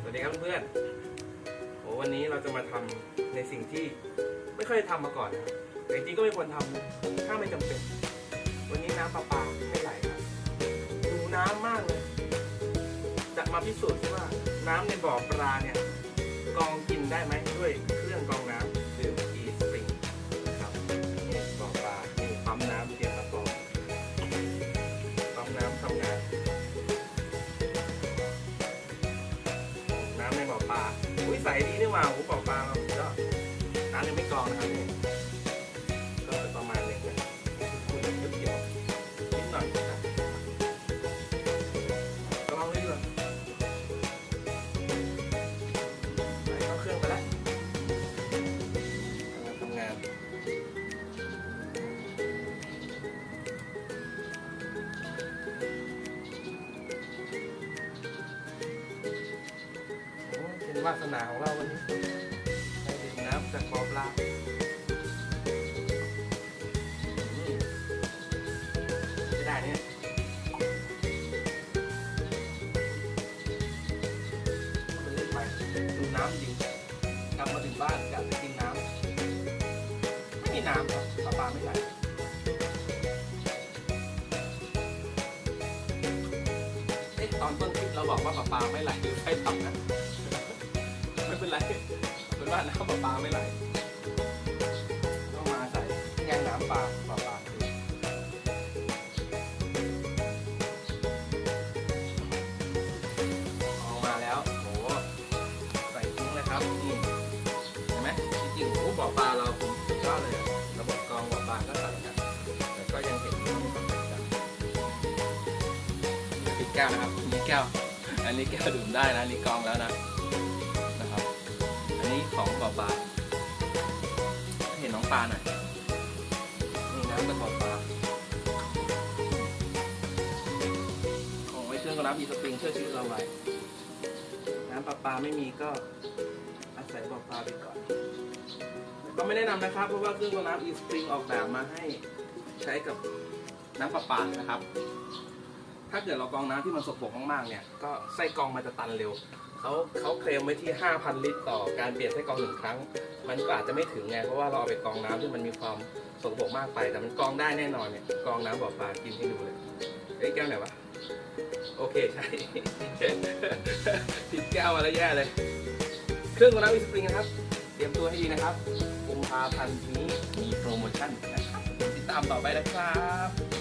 สวัสดีครับเพื่อนโอ้วันนี้เราจะมาทำในสิ่งที่ไม่เคยทำมาก่อนนะแต่จริงก็ไม่ควรทำถ้าไม่จำเป็น วันนี้น้ำประปาไม่ไหลครับดูน้ำมากเลย จะมาพิสูจน์ว่าน้ำในบ่อปลาเนี่ย ใสดีนี่หว่าหูเปล่าเราสุดยอดน้ำยังไม่กรองนะครับ วาสนาของเราวันนี้ได้ดื่มน้ำจากบ่อปลาอืมได้เนี่ยมันเล่นไปดูน้ำจริงกลับมาถึงบ้านกะจะกินน้ำไม่มีน้ำหรอกปลาปลาไม่ไหลเอ๊ะตอนต้นคลิปเราบอกว่าปลาปลาไม่ไหลหรือไฟต่ำนะ ไม่เป็นไรเป็นว่าน้ำประปาไม่ไหลต้องมาใส่แย่งน้ำปลาประปาออกมาแล้วโหใส่ทิ้งเลยครับนี่เห็นไหมจริงๆโอ้บ่อปลาเราผมสุดยอดเลยอะระบบกรองบ่อปลาก็ใส่นะแต่ก็ยังเห็นว่าม่ต้องใส่กันปิดแก้วนะครับอันนี้แก้ว อันนี้แก้วดื่มได้นะอันนี้กรองแล้วนะ นี้ของบอปลาเห็นน้องปลาหน่อยนี่น้ำกระบอกปลาของไว้เครื่องกระน้ำอีสปริงช่วยชีวิตเราไว้น้ำประปลาไม่มีก็อาศัยบ่อปลาไปก่อนก็ไม่แนะนำนะครับเพราะว่าเครื่องกระน้ำอีสปริงออกแบบมาให้ใช้กับน้ำประปานะครับ ถ้าเกิดเรากรองน้ำที่มันสกปรกมากๆเนี่ยก็ไส้กรองมันจะตันเร็วเขาเขาเคลมไว้ที่ 5,000 ลิตรต่อการเปลี่ยนไส้กรองหนึ่งครั้ง มันก็อาจจะไม่ถึงไงเพราะว่าเราเอาไปกรองน้ำที่มันมีความสกปรกมากไป แต่มันกรองได้แน่นอนเนี่ยกรองน้ำบ่อปลากินให้ดูเลยเอ้ยแก้วไหนวะโอเคใช่ผิดแก้วมาแล้วแย่เลย เครื่องกรองน้ำวิสปริงนะครับเตรียมตัวให้ดีนะครับกุมภาพันธ์นี้มีโปรโมชั่นนะครับติดตามต่อไปนะครับ